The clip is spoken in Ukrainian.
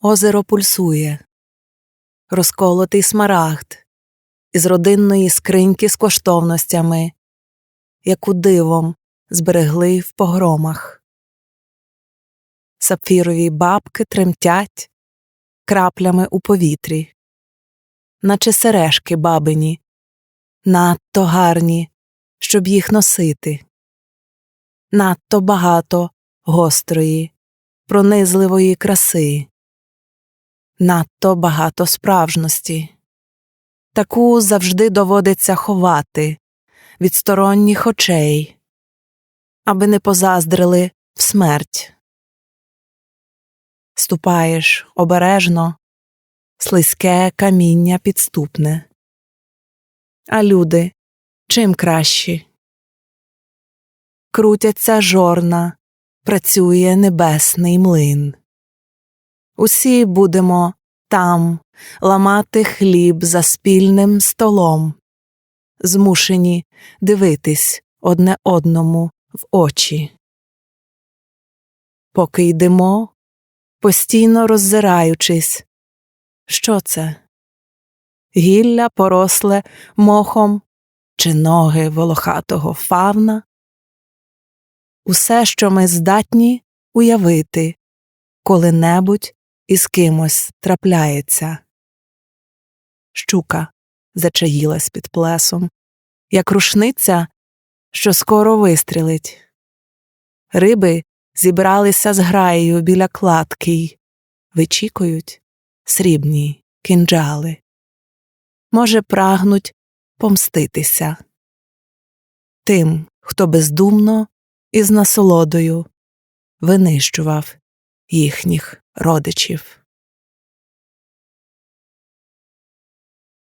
Озеро пульсує, розколотий смарагд. Із родинної скриньки з коштовностями, яку дивом зберегли в погромах. Сапфірові бабки тремтять краплями у повітрі, наче сережки бабині, надто гарні, щоб їх носити, надто багато гострої, пронизливої краси, надто багато справжності. Таку завжди доводиться ховати від сторонніх очей, аби не позаздрили в смерть. Ступаєш обережно, слизьке каміння підступне. А люди чим кращі? Крутяться жорна, працює небесний млин. Усі будемо там ламати хліб за спільним столом, змушені дивитись одне одному в очі. Поки йдемо, постійно роззираючись, що це? Гілля поросле мохом чи ноги волохатого фавна? Усе, що ми здатні уявити, коли-небудь із кимось трапляється. Щука зачаїлась під плесом, як рушниця, що скоро вистрілить. Риби зібралися з граєю біля кладки й вичікують срібні кинджали. Може, прагнуть помститися тим, хто бездумно і з насолодою винищував їхніх родичів.